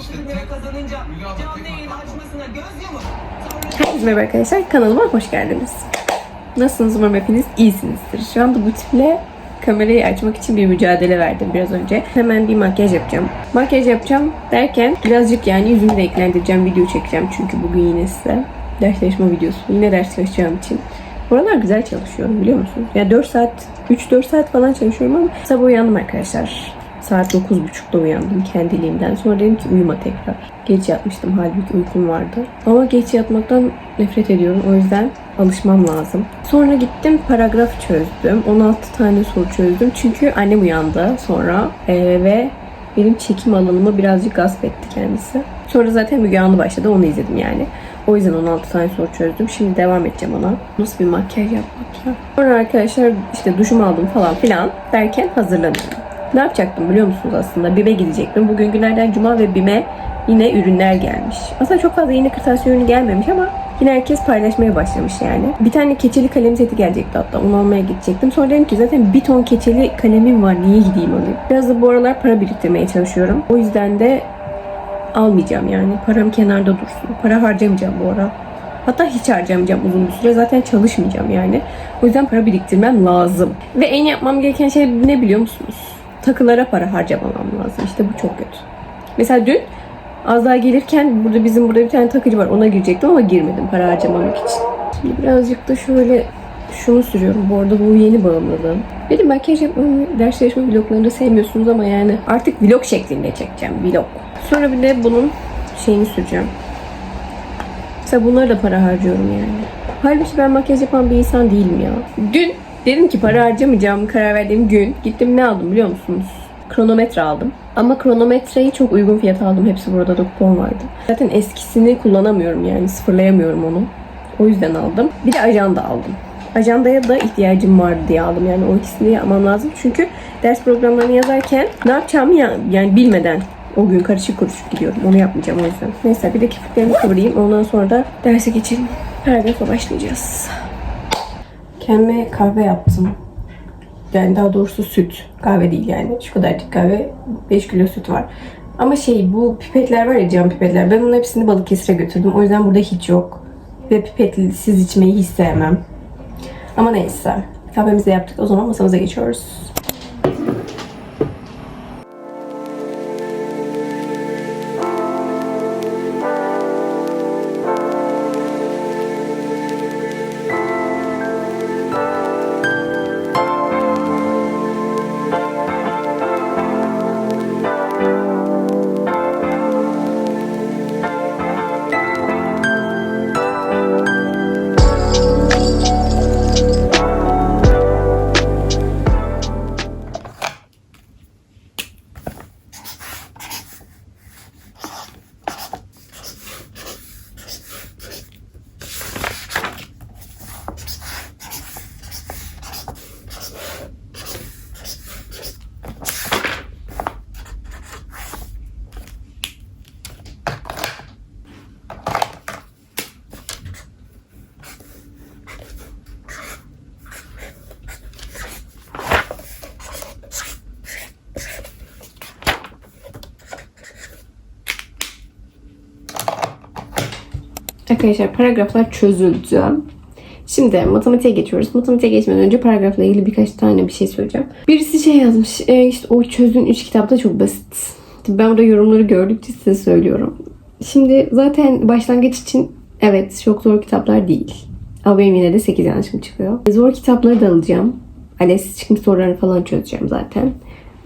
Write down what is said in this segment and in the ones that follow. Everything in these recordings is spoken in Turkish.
İşte kazanınca canlı yayın açmasına göz Herkese merhaba arkadaşlar. Kanalıma hoş geldiniz. Nasılsınız? Umarım hepiniz iyisinizdir. Şu anda bu tiple kamerayı açmak için bir mücadele verdim biraz önce. Hemen bir makyaj yapacağım. Makyaj yapacağım derken birazcık yani yüzümü renklendireceğim, video çekeceğim. Çünkü bugün yine size ders çalışma videosu. Yine ders çalışacağım için. Buralar güzel çalışıyorum biliyor musunuz? Ya 4 saat, 3-4 saat falan çalışıyorum ama sabah uyandım arkadaşlar. Saat 9.30'da uyandım kendiliğimden. Sonra dedim ki uyuma tekrar. Geç yatmıştım halbuki uykum vardı. Ama geç yatmaktan nefret ediyorum. O yüzden alışmam lazım. Sonra gittim paragraf çözdüm. 16 tane soru çözdüm. Çünkü annem uyandı sonra eee, ve benim çekim alanımı birazcık gasp etti kendisi. Sonra zaten Müge Anlı başladı. Onu izledim yani. O yüzden 16 tane soru çözdüm. Şimdi devam edeceğim ona. Nasıl bir makyaj yapmak ya? Sonra arkadaşlar işte duşumu aldım falan filan derken hazırlanıyorum. Ne yapacaktım biliyor musunuz aslında? BİM'e gidecektim. Bugün günlerden cuma ve BİM'e yine ürünler gelmiş. Aslında çok fazla yine kırtasiye ürünü gelmemiş ama yine herkes paylaşmaya başlamış yani. Bir tane keçeli kalem seti gelecekti hatta. Onu almaya gidecektim. Sonra dedim ki zaten bir ton keçeli kalemim var. Niye gideyim alayım? Biraz da bu aralar para biriktirmeye çalışıyorum. O yüzden de almayacağım yani. Param kenarda dursun. Para harcamayacağım bu ara. Hatta hiç harcamayacağım uzun bir süre. Zaten çalışmayacağım yani. O yüzden para biriktirmem lazım. Ve en yapmam gereken şey ne biliyor musunuz? Takılara para harcamamam lazım. İşte bu çok kötü. Mesela dün az daha gelirken burada bizim burada bir tane takıcı var. Ona girecektim ama girmedim para harcamamak için. Şimdi birazcık da şöyle şunu sürüyorum. Bu arada bu yeni bağımlılığım. Benim makyaj yapmamı, ders çalışma vloglarında sevmiyorsunuz ama yani artık vlog şeklinde çekeceğim. Vlog. Sonra bir de bunun şeyini süreceğim. Mesela bunları da para harcıyorum yani. Halbuki ben makyaj yapan bir insan değilim ya. Dün dedim ki para harcamayacağım karar verdiğim gün gittim ne aldım biliyor musunuz? Kronometre aldım. Ama kronometreyi çok uygun fiyata aldım. Hepsi burada da kupon vardı. Zaten eskisini kullanamıyorum yani sıfırlayamıyorum onu. O yüzden aldım. Bir de ajanda aldım. Ajandaya da ihtiyacım vardı diye aldım. Yani o ikisini yapmam lazım. Çünkü ders programlarını yazarken ne yapacağımı ya, yani bilmeden o gün karışık kuruşuk gidiyorum. Onu yapmayacağım o yüzden. Neyse bir de kirpiklerimi kıvırayım. Ondan sonra da derse geçelim. Paragrafa başlayacağız. Kendime kahve yaptım. Yani daha doğrusu süt. Kahve değil yani. Şu kadarcık kahve. 5 kilo süt var. Ama şey bu pipetler var ya cam pipetler. Ben onun hepsini Balıkesir'e götürdüm. O yüzden burada hiç yok. Ve pipetsiz içmeyi hiç sevmem. Ama neyse. Kahvemizi yaptık. O zaman masamıza geçiyoruz. Arkadaşlar paragraflar çözüldü. Şimdi matematiğe geçiyoruz. Matematiğe geçmeden önce paragrafla ilgili birkaç tane bir şey söyleyeceğim. Birisi şey yazmış. E, işte o çözün 3 kitapta çok basit. Ben burada yorumları gördükçe size söylüyorum. Şimdi zaten başlangıç için evet çok zor kitaplar değil. Ama benim yine de 8 yanlışım çıkıyor. Zor kitapları da alacağım. ALES çıkmış sorularını falan çözeceğim zaten.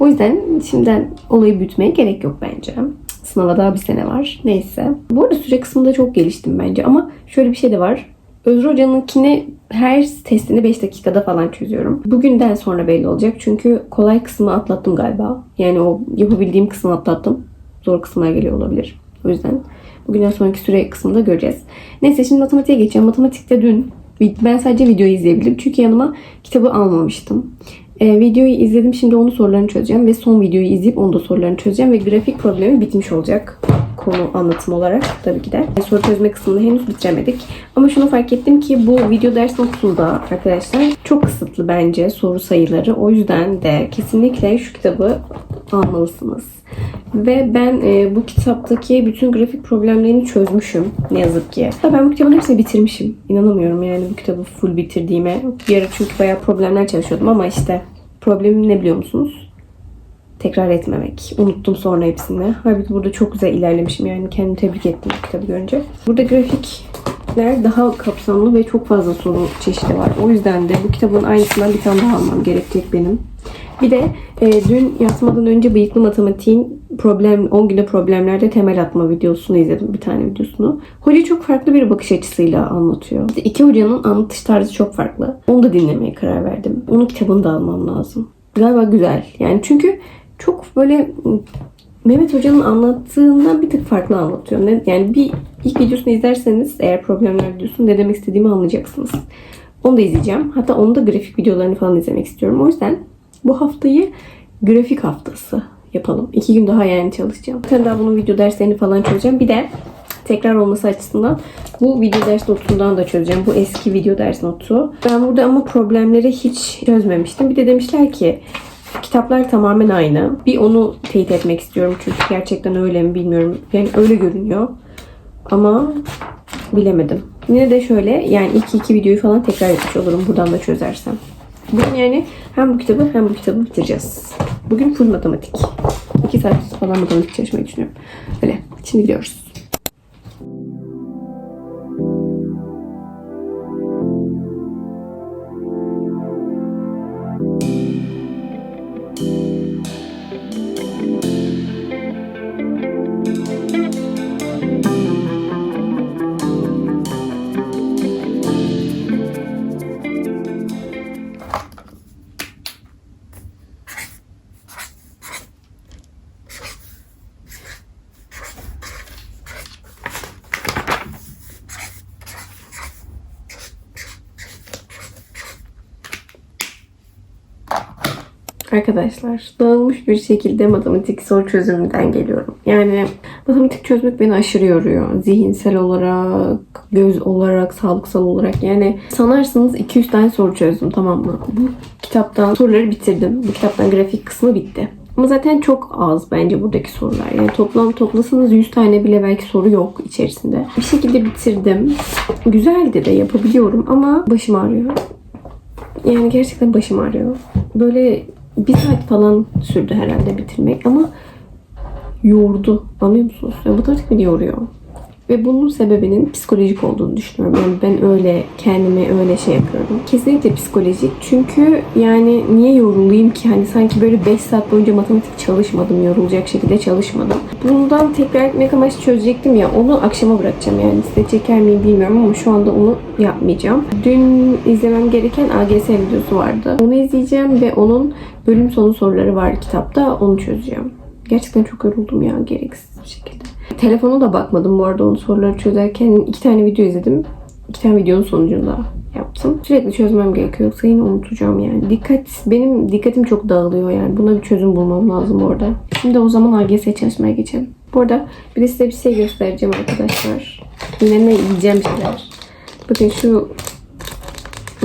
O yüzden şimdiden olayı büyütmeye gerek yok bence. Sınava daha bir sene var. Neyse. Bu arada süre kısmında çok geliştim bence. Ama şöyle bir şey de var. Özgür Hoca'nınkini her testini 5 dakikada falan çözüyorum. Bugünden sonra belli olacak. Çünkü kolay kısmı atlattım galiba. Yani o yapabildiğim kısmı atlattım. Zor kısımlar geliyor olabilir. O yüzden bugünden sonraki süre kısmında göreceğiz. Neyse şimdi matematiğe geçeceğim. Matematikte dün ben sadece videoyu izleyebildim. Çünkü yanıma kitabı almamıştım. Ee, videoyu izledim. Şimdi onun sorularını çözeceğim. Ve son videoyu izleyip onun da sorularını çözeceğim. Ve grafik problemi bitmiş olacak. Konu anlatım olarak tabii ki de. Soru çözme kısmını henüz bitiremedik. Ama şunu fark ettim ki bu video ders notunda arkadaşlar çok kısıtlı bence soru sayıları. O yüzden de kesinlikle şu kitabı almalısınız. Ve ben e, bu kitaptaki bütün grafik problemlerini çözmüşüm ne yazık ki. Hatta ben bu kitabın hepsini bitirmişim. İnanamıyorum yani bu kitabı full bitirdiğime. Bir ara çünkü bayağı problemler çalışıyordum ama işte problemim ne biliyor musunuz? Tekrar etmemek. Unuttum sonra hepsini. Halbuki burada çok güzel ilerlemişim yani kendimi tebrik ettim kitabı görünce. Burada grafikler daha kapsamlı ve çok fazla soru çeşidi var. O yüzden de bu kitabın aynısından bir tane daha almam gerekecek benim. Bir de e, dün yatmadan önce bıyıklı matematiğin problem 10 güne problemlerde temel atma videosunu izledim. Bir tane videosunu. Hoca çok farklı bir bakış açısıyla anlatıyor. İşte İki hocanın anlatış tarzı çok farklı. Onu da dinlemeye karar verdim. Onun kitabını da almam lazım. Galiba güzel. Yani çünkü çok böyle Mehmet Hoca'nın anlattığından bir tık farklı anlatıyor. Yani bir ilk videosunu izlerseniz eğer problemler videosunu ne demek istediğimi anlayacaksınız. Onu da izleyeceğim. Hatta onun da grafik videolarını falan izlemek istiyorum. O yüzden bu haftayı grafik haftası yapalım. İki gün daha yani çalışacağım. Bir daha bunun video derslerini falan çözeceğim. Bir de tekrar olması açısından bu video ders notundan da çözeceğim. Bu eski video ders notu. Ben burada ama problemleri hiç çözmemiştim. Bir de demişler ki kitaplar tamamen aynı. Bir onu teyit etmek istiyorum çünkü gerçekten öyle mi bilmiyorum. Yani öyle görünüyor. Ama bilemedim. Yine de şöyle yani ilk iki videoyu falan tekrar etmiş olurum buradan da çözersem. Bugün yani hem bu kitabı hem bu kitabı bitireceğiz. Bugün full matematik. 2 saat falan matematik çalışmayı düşünüyorum. Öyle. Şimdi gidiyoruz. Arkadaşlar dağılmış bir şekilde matematik soru çözümünden geliyorum. Yani matematik çözmek beni aşırı yoruyor. Zihinsel olarak, göz olarak, sağlıksal olarak. Yani sanarsınız 200 tane soru çözdüm tamam mı? Bu kitaptan soruları bitirdim. Bu kitaptan grafik kısmı bitti. Ama zaten çok az bence buradaki sorular. Yani toplam toplasanız 100 tane bile belki soru yok içerisinde. Bir şekilde bitirdim. Güzeldi de yapabiliyorum ama başım ağrıyor. Yani gerçekten başım ağrıyor. Böyle bir saat falan sürdü herhalde bitirmek ama yordu. Anlıyor musunuz? Yani matematik beni yoruyor. Ve bunun sebebinin psikolojik olduğunu düşünüyorum. Yani ben öyle kendime öyle şey yapıyorum. Kesinlikle psikolojik. Çünkü yani niye yorulayım ki? Hani sanki böyle 5 saat boyunca matematik çalışmadım. Yorulacak şekilde çalışmadım. Bundan tekrar etmek amaçlı çözecektim ya. Onu akşama bırakacağım yani. Size çeker miyim bilmiyorum ama şu anda onu yapmayacağım. Dün izlemem gereken AGS videosu vardı. Onu izleyeceğim ve onun bölüm sonu soruları var kitapta. Onu çözeceğim. Gerçekten çok yoruldum ya gereksiz bir şekilde. Telefona da bakmadım bu arada onu soruları çözerken. iki tane video izledim. İki tane videonun sonucunda yaptım. Sürekli çözmem gerekiyor yoksa yine unutacağım yani. Dikkat, benim dikkatim çok dağılıyor yani. Buna bir çözüm bulmam lazım orada. Şimdi o zaman AGS çalışmaya geçelim. Bu arada bir de size bir şey göstereceğim arkadaşlar. Yine ne yiyeceğim şeyler. Bakın şu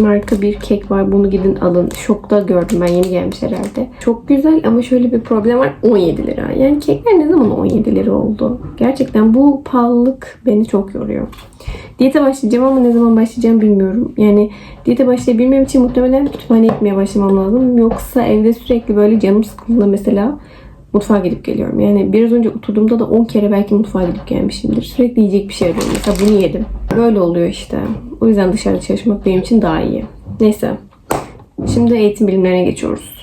marka bir kek var. Bunu gidin alın. Şokta gördüm ben. Yeni gelmiş herhalde. Çok güzel ama şöyle bir problem var. 17 lira. Yani kekler ne zaman 17 lira oldu? Gerçekten bu pahalılık beni çok yoruyor. Diyete başlayacağım ama ne zaman başlayacağım bilmiyorum. Yani diyete başlayabilmem için muhtemelen kütüphane gitmeye başlamam lazım. Yoksa evde sürekli böyle canım sıkıldığında mesela mutfağa gidip geliyorum. Yani biraz önce oturduğumda da 10 kere belki mutfağa gidip gelmişimdir. Sürekli yiyecek bir şey arıyorum. Mesela bunu yedim. Böyle oluyor işte. O yüzden dışarıda çalışmak benim için daha iyi. Neyse. Şimdi eğitim bilimlerine geçiyoruz.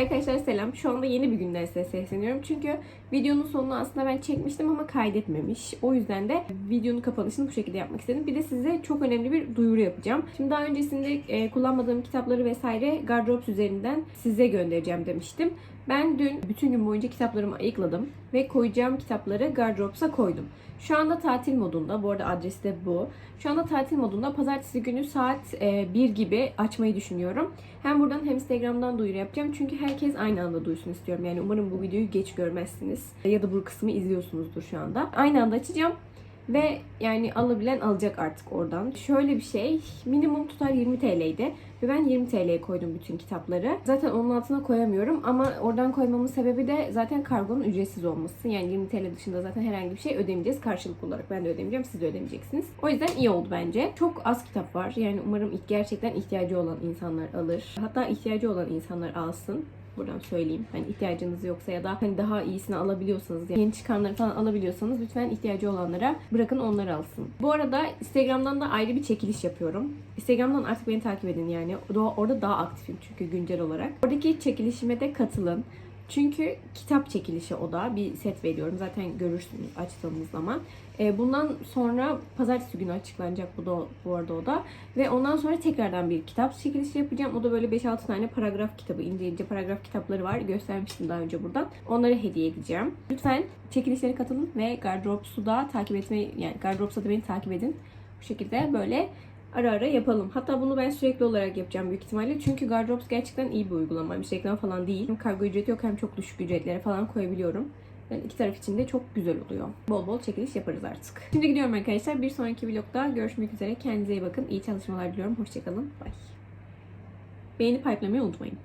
Arkadaşlar selam. Şu anda yeni bir günden size sesleniyorum. Çünkü videonun sonunu aslında ben çekmiştim ama kaydetmemiş. O yüzden de videonun kapanışını bu şekilde yapmak istedim. Bir de size çok önemli bir duyuru yapacağım. Şimdi daha öncesinde e, kullanmadığım kitapları vesaire Gardrops üzerinden size göndereceğim demiştim. Ben dün bütün gün boyunca kitaplarımı ayıkladım ve koyacağım kitapları Gardrops'a koydum. Şu anda tatil modunda, bu arada adresi de bu. Şu anda tatil modunda pazartesi günü saat e, 1 gibi açmayı düşünüyorum. Hem buradan hem Instagram'dan duyuru yapacağım. Çünkü herkes aynı anda duysun istiyorum. Yani umarım bu videoyu geç görmezsiniz. Ya da bu kısmı izliyorsunuzdur şu anda. Aynı anda açacağım. Ve yani alabilen alacak artık oradan. Şöyle bir şey, minimum tutar 20 TL'ydi. Ve ben 20 TL'ye koydum bütün kitapları. Zaten onun altına koyamıyorum ama oradan koymamın sebebi de zaten kargonun ücretsiz olması. Yani 20 TL dışında zaten herhangi bir şey ödemeyeceğiz karşılıklı olarak. Ben de ödemeyeceğim, siz de ödemeyeceksiniz. O yüzden iyi oldu bence. Çok az kitap var. Yani umarım gerçekten ihtiyacı olan insanlar alır. Hatta ihtiyacı olan insanlar alsın buradan söyleyeyim. Hani ihtiyacınız yoksa ya da hani daha iyisini alabiliyorsanız, yani yeni çıkanları falan alabiliyorsanız lütfen ihtiyacı olanlara bırakın onlar alsın. Bu arada Instagram'dan da ayrı bir çekiliş yapıyorum. Instagram'dan artık beni takip edin yani. Orada daha aktifim çünkü güncel olarak. Oradaki çekilişime de katılın. Çünkü kitap çekilişi o da. Bir set veriyorum. Zaten görürsünüz açtığımız zaman. E, bundan sonra pazartesi günü açıklanacak bu da bu arada o da. Ve ondan sonra tekrardan bir kitap çekilişi yapacağım. O da böyle 5-6 tane paragraf kitabı, ince ince paragraf kitapları var. Göstermiştim daha önce buradan. Onları hediye edeceğim. Lütfen çekilişlere katılın ve Gardrops'u da takip etmeyi, yani Gardrops'a da beni takip edin. Bu şekilde böyle ara ara yapalım. Hatta bunu ben sürekli olarak yapacağım büyük ihtimalle. Çünkü Gardrops gerçekten iyi bir uygulamaymış. Reklam falan değil. Hem kargo ücreti yok hem çok düşük ücretlere falan koyabiliyorum. Yani iki taraf için de çok güzel oluyor. Bol bol çekiliş yaparız artık. Şimdi gidiyorum arkadaşlar. Bir sonraki vlogda görüşmek üzere. Kendinize iyi bakın. İyi çalışmalar diliyorum. Hoşçakalın. Bye. Beğeni paylaşmayı unutmayın.